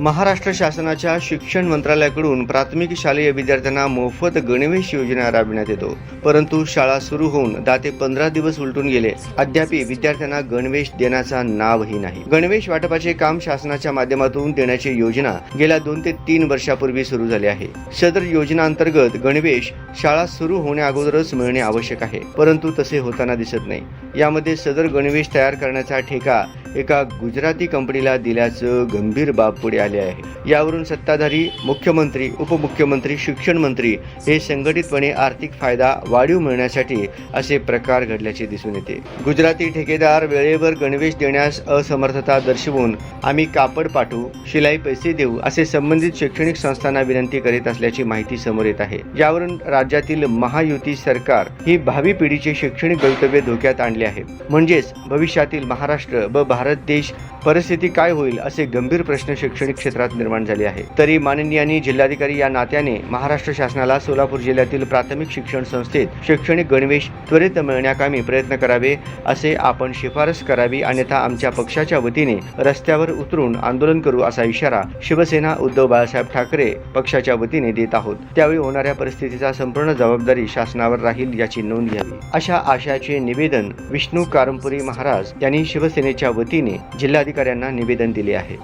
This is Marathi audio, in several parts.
महाराष्ट्र शासनाच्या शिक्षण मंत्रालयाकडून प्राथमिक शालेय विद्यार्थ्यांना मोफत गणवेश योजना राबविण्यात येतो. परंतु शाळा सुरू होऊन दहा ते पंधरा दिवस उलटून गेले. अद्याप विद्यार्थ्यांना गणवेश देण्याचा नावही नाही. गणवेश वाटपाचे काम शासनाच्या माध्यमातून देण्याची योजना गेल्या दोन ते तीन वर्षापूर्वी सुरू झाली आहे. सदर योजना अंतर्गत गणवेश शाळा सुरू होण्या अगोदरच मिळणे आवश्यक आहे. परंतु तसे होताना दिसत नाही. यामध्ये सदर गणवेश तयार करण्याचा ठेका एका गुजराती कंपनीला दिल्याचं गंभीर बाब पुढे आले. आहे. यावरून सत्ताधारी मुख्यमंत्री उपमुख्यमंत्री शिक्षण मंत्री हे संघटितपणे आर्थिक फायदा वाढीव मिळण्यासाठी असे प्रकार घडल्याचे दिसून येते. गुजराती ठेकेदार वेळेवर गणवेश देण्यास असमर्थता दर्शवून आम्ही कापड पाठवू शिलाई पैसे देऊ असे संबंधित शैक्षणिक संस्थांना विनंती करीत असल्याची माहिती समोर येत आहे. यावरून राज्यातील महायुती सरकार ही भावी पिढीचे शैक्षणिक गंतव्य धोक्यात आणले आहे. म्हणजेच भविष्यातील महाराष्ट्र व भारत देश परिस्थिती काय होईल असे गंभीर प्रश्न शैक्षणिक क्षेत्रात निर्माण झाले आहे. तरी माननीयांनी जिल्हाधिकारी या नात्याने महाराष्ट्र शासनाला सोलापूर जिल्ह्यातील प्राथमिक शिक्षण संस्थेत शैक्षणिक गणवेश त्वरित मिळण्याकामी प्रयत्न करावे असे आपण शिफारस करावी अन्यथा आमच्या पक्षाच्या वतीने रस्त्यावर उतरून आंदोलन करू असा इशारा शिवसेना उद्धव बाळासाहेब ठाकरे पक्षाच्या वतीने देत आहोत. त्यावेळी होणाऱ्या परिस्थितीचा संपूर्ण जबाबदारी शासनावर राहील याची नोंद घ्यावी. अशा आशयाचे निवेदन विष्णू कारंपुरी महाराज यांनी शिवसेनेच्या वतीने जिल्हाधिकाऱ्यांना निवेदन दिले आहे.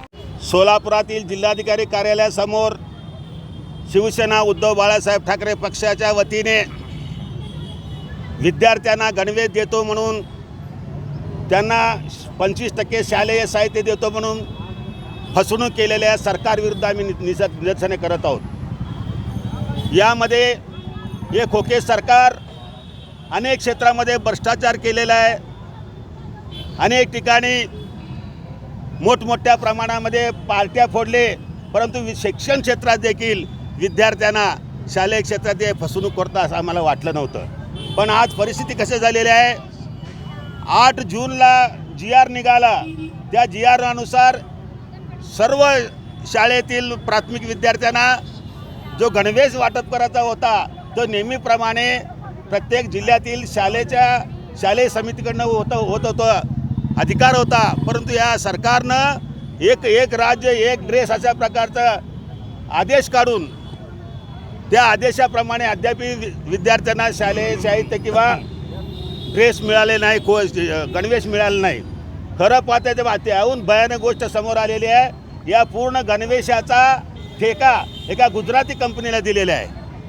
सोलापुरातील जिल्हाधिकारी कार्यालयासमोर शिवसेना उद्धव बाळासाहेब ठाकरे पक्षाच्या वतीने विद्यार्थ्यांना गणवेश देतो म्हणून त्यांना पंचवीस टक्के शालेय साहित्य देतो म्हणून फसवणूक केलेल्या सरकारविरुद्ध आम्ही नि- निस निदर्शने करत आहोत. यामध्ये हे खोके सरकार अनेक क्षेत्रामध्ये भ्रष्टाचार केलेला आहे. अनेक ठिकाणी मोठमोठ्या प्रमाणामध्ये पार्ट्या फोडले परंतु शिक्षण क्षेत्रात देखील विद्यार्थ्यांना शालेय क्षेत्रात ते फसवणूक करतं असं आम्हाला वाटलं नव्हतं. पण आज परिस्थिती कशी झालेली आहे? आठ जूनला जी आर निघाला. त्या जी आरनुसार सर्व शाळेतील प्राथमिक विद्यार्थ्यांना जो गणवेश वाटप करायचा होता तो नेहमीप्रमाणे प्रत्येक जिल्ह्यातील शाळेच्या शालेय समितीकडनं होतं होत होतं. अधिकार होता परंतु या सरकारनं एक एक राज्य एक ड्रेस अशा प्रकारचा आदेश काढून त्या आदेशाप्रमाणे अद्याप विद्यार्थ्यांना शालेय साहित्य किंवा ड्रेस मिळाले नाही को गणवेश मिळाले नाही. खरं पाहता तेव्हा त्याहून भयानक गोष्ट समोर आलेली आहे. या पूर्ण गणवेशाचा ठेका एका गुजराती कंपनीला दिलेला आहे.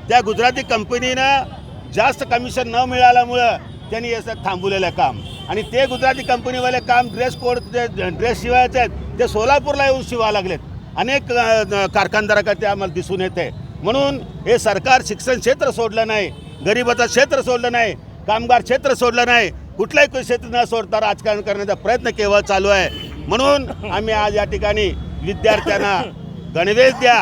त्या गुजराती कंपनीनं जास्त कमिशन न मिळाल्यामुळं त्यांनी असं थांबवलेलं आहे काम. आणि ते गुजराती कंपनीवाले काम ड्रेस कोड जे ड्रेस शिवायचे आहेत ते सोलापूरला येऊन शिवा लागलेत. अनेक अ, कारखानदाराकडे ते आम्हाला दिसून येते. म्हणून हे सरकार शिक्षण क्षेत्र सोडलं नाही गरिबाचं क्षेत्र सोडलं नाही कामगार क्षेत्र सोडलं नाही कुठलंही क्षेत्र न सोडता राजकारण करण्याचा प्रयत्न केवळ चालू आहे. म्हणून आम्ही आज या ठिकाणी विद्यार्थ्यांना गणवेश द्या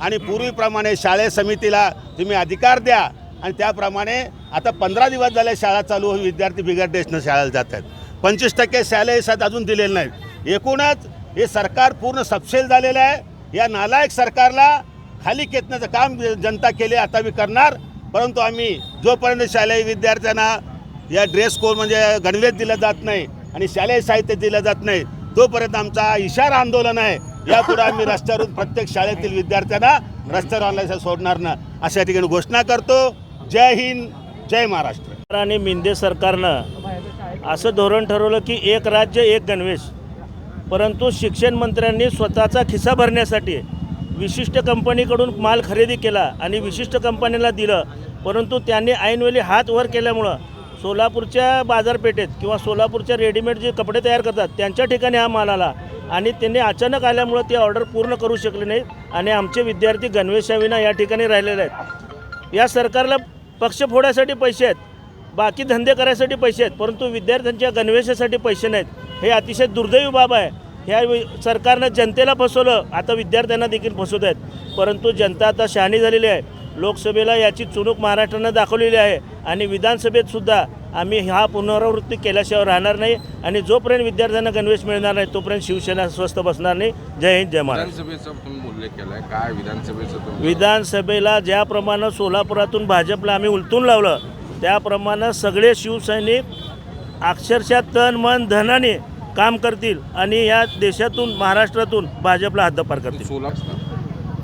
आणि पूर्वीप्रमाणे शाळे समितीला तुम्ही अधिकार द्या. आणि त्याप्रमाणे आता पंधरा दिवस झाले शाळा चालू होऊन विद्यार्थी बिगर ड्रेसनं शाळेला जात आहेत. पंचवीस टक्के शालेय साथ अजून दिलेले नाहीत. एकूणच हे सरकार पूर्ण सपशेल झालेलं आहे. या नालायक सरकारला खाली खेचण्याचं काम जनता केले आता मी करणार. परंतु आम्ही जोपर्यंत शालेय विद्यार्थ्यांना या ड्रेस कोड म्हणजे गणवेश दिला जात नाही आणि शालेय साहित्य दिलं जात नाही तोपर्यंत आमचा इशारा आंदोलन आहे. यापुढे आम्ही रस्त्यावरून प्रत्येक शाळेतील विद्यार्थ्यांना रस्त्यावर आणल्याचं सोडणार ना अशा ठिकाणी घोषणा करतो. जय हिंद जय महाराष्ट्र. आणि मिंदे सरकारनं असं धोरण ठरवलं की एक राज्य एक गणवेश. परंतु शिक्षण मंत्र्यांनी स्वतःचा खिस्सा भरण्यासाठी विशिष्ट कंपनीकडून माल खरेदी केला आणि विशिष्ट कंपनीला दिलं. परंतु त्यांनी ऐनवेळी हात वर केल्यामुळं सोलापूरच्या बाजारपेठेत किंवा सोलापूरच्या रेडीमेड जे कपडे तयार करतात त्यांच्या ठिकाणी हा माल आला आणि त्यांनी अचानक आल्यामुळं ती ऑर्डर पूर्ण करू शकले नाही आणि आमचे विद्यार्थी गणवेशाविना या ठिकाणी राहिलेले आहेत. या सरकारला पक्ष फोडायसाठी पैसे आहेत बाकी धंदे करायसाठी पैसे आहेत परंतु विद्यार्थ्यांच्या गणवेशासाठी पैसे नाहीत. हे अतिशय दुर्दैवी बाब आहे. ह्या सरकारनं जनतेला फसवलं आता विद्यार्थ्यांना देखील फसवत आहेत. परंतु जनता आता शहाणी झालेली आहे. लोकसभेला याची चुणूक महाराष्ट्रानं दाखवलेली आहे आणि विधानसभेत सुद्धा आम्ही हा पुनरावृत्ती केल्याशिवाय राहणार नाही आणि जोपर्यंत विद्यार्थ्यांना गणवेश मिळणार नाही तोपर्यंत शिवसेना स्वस्थ बसणार नाही. जय हिंद जय महाराष्ट्र. विधानसभेला ज्याप्रमाणे सोलापुरातून भाजपला आम्ही उलटून लावलं त्याप्रमाणे सगळे शिवसैनिक अक्षरशः तन मन धनाने काम करतील आणि या देशातून महाराष्ट्रातून भाजपला हद्दपार करतील. सोलापूर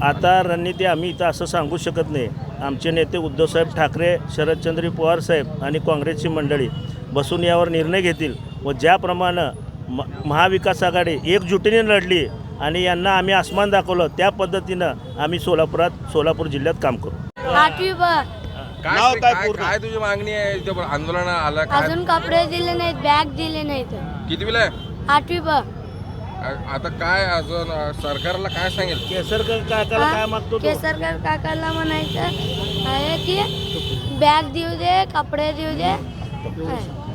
आता रणनीती आम्ही इथं असं सांगू शकत नाही. आमचे नेते उद्धवसाहेब ठाकरे शरदचंद्र पवार साहेब आणि काँग्रेसची मंडळी बसून यावर निर्णय घेतील व ज्याप्रमाणे म महाविकास आघाडी एकजुटीने लढली आणि यांना आम्ही आसमान दाखवलं त्या पद्धतीनं आम्ही सोलापुरात सोलापूर जिल्ह्यात काम करू. आठवी ब. काय नाव काय तुझी मागणी आहे? इथे आंदोलन आलं अजून कपडे दिले नाहीत बॅग दिले नाहीत. किती आठवी ब. आता काय अजून सरकारला काय सांगेल केसरकर काकाला काय मागतो तो? केसरकर काकाला म्हणायचं आहे की बॅग देऊ दे कपडे देऊ दे आहे.